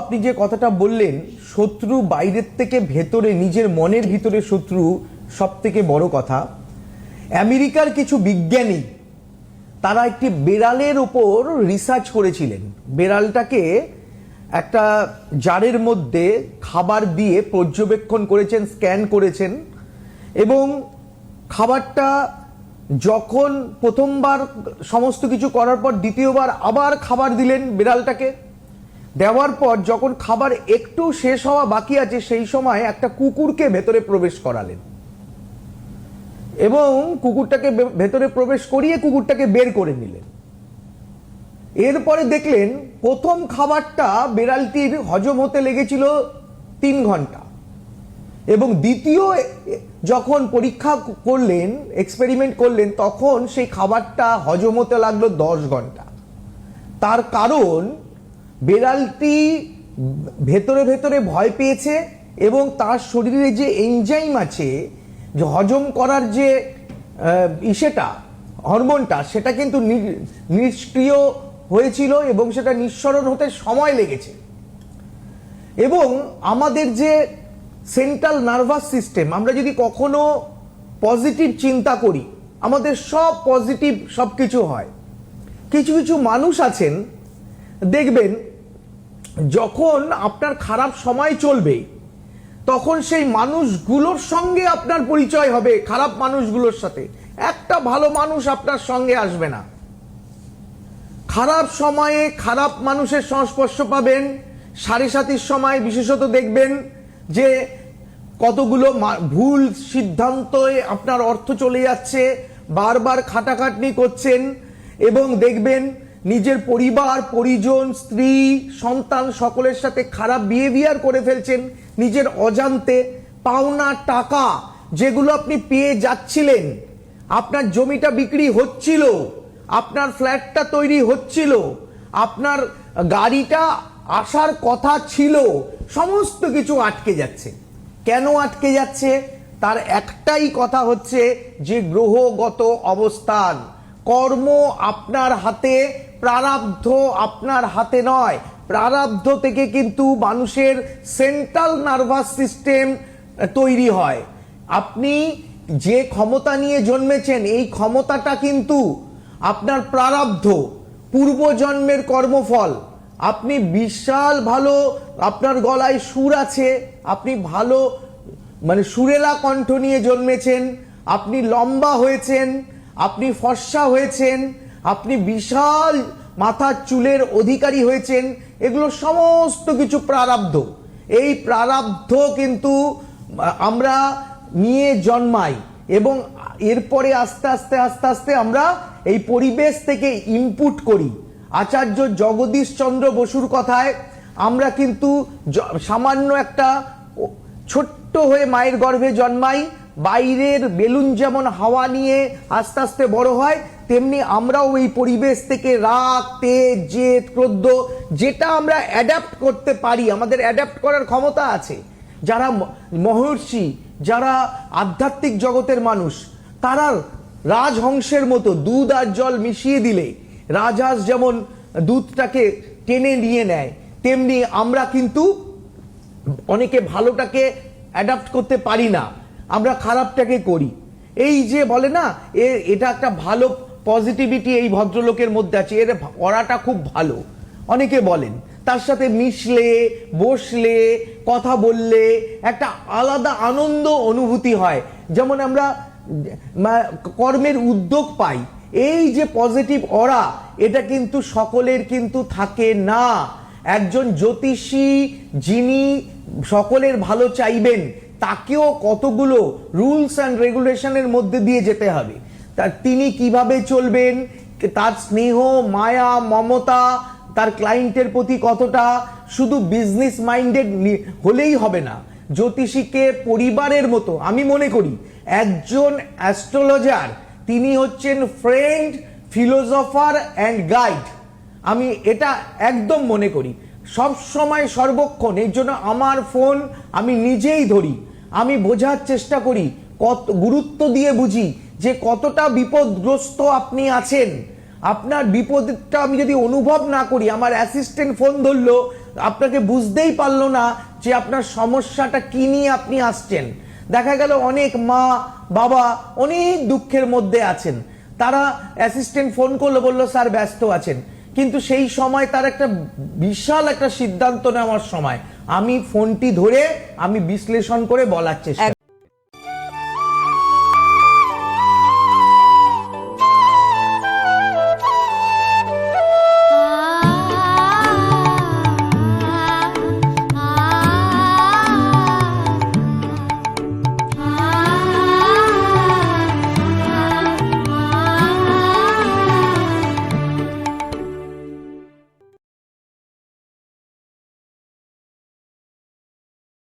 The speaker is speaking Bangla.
আপনি যে কথাটা বললেন, শত্রু বাইরের থেকে ভেতরে, নিজের মনের ভিতরে শত্রু সব থেকে বড় কথা। আমেরিকার কিছু বিজ্ঞানী, তারা একটি বেড়ালের ওপর রিসার্চ করেছিলেন। বেড়ালটাকে একটা জারের মধ্যে খাবার দিয়ে পর্যবেক্ষণ করেছেন স্ক্যান করেছেন এবং খাবারটা যখন প্রথমবার সমস্ত কিছু করার পর দ্বিতীয়বার আবার খাবার দিলেন বিড়ালটাকে। দেওয়ার পর যখন খাবার একটু শেষ হওয়া বাকি আছে, সেই সময় একটা কুকুরকে ভেতরে প্রবেশ করালেন। এবং কুকুরটাকে ভেতরে প্রবেশ করিয়ে কুকুরটাকে বের করে নিলেন। এরপরে দেখলেন, প্রথম খাবারটা বিড়ালটির হজম হতে লেগেছিল তিন ঘণ্টা। এবং দ্বিতীয় যখন পরীক্ষা করলেন এক্সপেরিমেন্ট করলেন, তখন সেই খাবারটা হজম হতে লাগল দশ ঘণ্টা। তার কারণ বেড়ালটি ভেতরে ভেতরে ভয় পেয়েছে এবং তার শরীরে যে এনজাইম আছে, যে হজম করার যে ইসেটা, হরমোনটা, সেটা কিন্তু নিষ্ক্রিয় হয়েছিল এবং সেটা নিঃসরণ হতে সময় লেগেছে। এবং আমাদের যে সেন্ট্রাল নার্ভাস সিস্টেম আমরা যদি কখনো পজিটিভ চিন্তা করি, আমাদের সব পজিটিভ সব কিছু হয়। কিছু কিছু মানুষ আছেন, দেখবেন যখন আপনার খারাপ সময় চলবে, তখন সেই মানুষগুলোর সঙ্গে আপনার পরিচয় হবে, খারাপ মানুষগুলোর সাথে। একটা ভালো মানুষ আপনার সঙ্গে আসবে না। খারাপ সময়ে খারাপ মানুষের সংস্পর্শ পাবেন, সাড়ে সাতির সময় বিশেষত দেখবেন যে কতগুলো ভুল সিদ্ধান্তে আপনার অর্থ চলে যাচ্ছে, বারবার খাটাখাটনি করছেন এবং দেখবেন নিজের পরিবার, পরিজন, স্ত্রী, সন্তান সকলের সাথে খারাপ বিহেভিয়ার করে ফেলছেন। নিজের অজান্তে পাওনা টাকা যেগুলো আপনি পেয়ে যাচ্ছিলেন, আপনার জমিটা বিক্রি হচ্ছিল, আপনার ফ্ল্যাটটা তৈরি হচ্ছিল, আপনার গাড়িটা আসার কথা ছিল, সমস্ত কিছু আটকে যাচ্ছে। কেন আটকে যাচ্ছে? তার একটাই কথা হচ্ছে যে গ্রহগত অবস্থান। কর্ম আপনার হাতে, প্রারাব্ধ আপনার হাতে নয়। প্রারাব্ধ থেকে কিন্তু মানুষের সেন্ট্রাল নার্ভাস সিস্টেম তৈরি হয়। আপনি যে ক্ষমতা নিয়ে জন্মেছেন, এই ক্ষমতাটা কিন্তু আপনার প্রারাব্ধ, পূর্বজন্মের কর্মফল। আপনি বিশাল ভালো, আপনার গলায় সুর আছে, আপনি ভালো মানে সুরেলা কণ্ঠ নিয়ে জন্মেছেন, আপনি লম্বা হয়েছেন আপনি ফর্সা হয়েছেন, আপনি বিশাল মাথার চুলের অধিকারী হয়েছেন, এগুলো সমস্ত কিছু প্রারাব্ধ। এই প্রারাব্ধ কিন্তু আমরা নিয়ে জন্মাই এবং এরপরে আস্তে আস্তে আস্তে আস্তে আমরা এই পরিবেশ থেকে ইনপুট করি। আচার্য জগদীশ চন্দ্র বসুর কথায় আমরা কিন্তু সামান্য একটা ছোট্ট হয়ে মায়ের গর্ভে জন্মাই বাইরের বেলুন যেমন হাওয়া নিয়ে আস্তে আস্তে বড় হয়, তেমনি আমরাও এই পরিবেশ থেকে রাগ, তেজ, জেদ, ক্রোধ, যেটা আমরা অ্যাডাপ্ট করতে পারি, আমাদের অ্যাডাপ্ট করার ক্ষমতা আছে। যারা মহর্ষি, যারা আধ্যাত্মিক জগতের মানুষ, তারা রাজহংসের মতো দুধ আর জল মিশিয়ে দিলে, রাজহাঁস যেমন দুধটাকে টেনে নিয়ে নেয়, তেমনি আমরা কিন্তু অনেকে ভালোটাকে অ্যাডাপ্ট করতে পারি না। আমরা খারাপটাকে করি। এই যে বলে না, এ, এটা একটা ভালো পজিটিভিটি এই ভদ্রলোকের মধ্যে আছে, এর অরাটা খুব ভালো। অনেকে বলেন, তার সাথে মিশলে, বসলে, কথা বললে একটা আলাদা আনন্দ অনুভূতি হয়। যেমন আমরা কর্মের উদ্যোগ পাই। এই যে পজিটিভ অরা এটা কিন্তু সকলের কিন্তু থাকে না। একজন জ্যোতিষী যিনি সকলের ভালো চাইবেন তাকেও কতগুলো রুলস অ্যান্ড রেগুলেশনের মধ্যে দিয়ে যেতে হবে। তার তিনি কীভাবে চলবেন, তার স্নেহ, মায়া, মমতা, তার ক্লায়েন্টের প্রতি কতটা, শুধু বিজনেস মাইন্ডেড হলেই হবে না। জ্যোতিষীকে পরিবারের মতো, আমি মনে করি, একজন অ্যাস্ট্রোলজার তিনি হচ্ছেন ফ্রেন্ড ফিলোজফার অ্যান্ড গাইড আমি এটা একদম মনে করি। সব সময় সর্বক্ষণ, এর জন্য আমার ফোন আমি নিজেই ধরি। আমি বোঝার চেষ্টা করি, কত, গুরুত্ব দিয়ে বুঝি যে কতটা বিপদগ্রস্ত আপনি আছেন। আপনার বিপদটা আমি যদি অনুভব না করি, আমার অ্যাসিস্ট্যান্ট ফোন ধরলো, আপনাকে বুঝতেই পারল না যে আপনার সমস্যাটা কি নিয়ে আপনি আসছেন। দেখা গেল অনেক মা, বাবা অনেক দুঃখের মধ্যে আছেন। তারা অ্যাসিস্ট্যান্ট ফোন করল, বলল, স্যার, ব্যস্ত আছেন। কিন্তু সেই সময় তার একটা বিশাল একটা সিদ্ধান্ত নেওয়ার সময় আমি ফোনটি ধরে আমি বিশ্লেষণ করে বলার চেষ্টা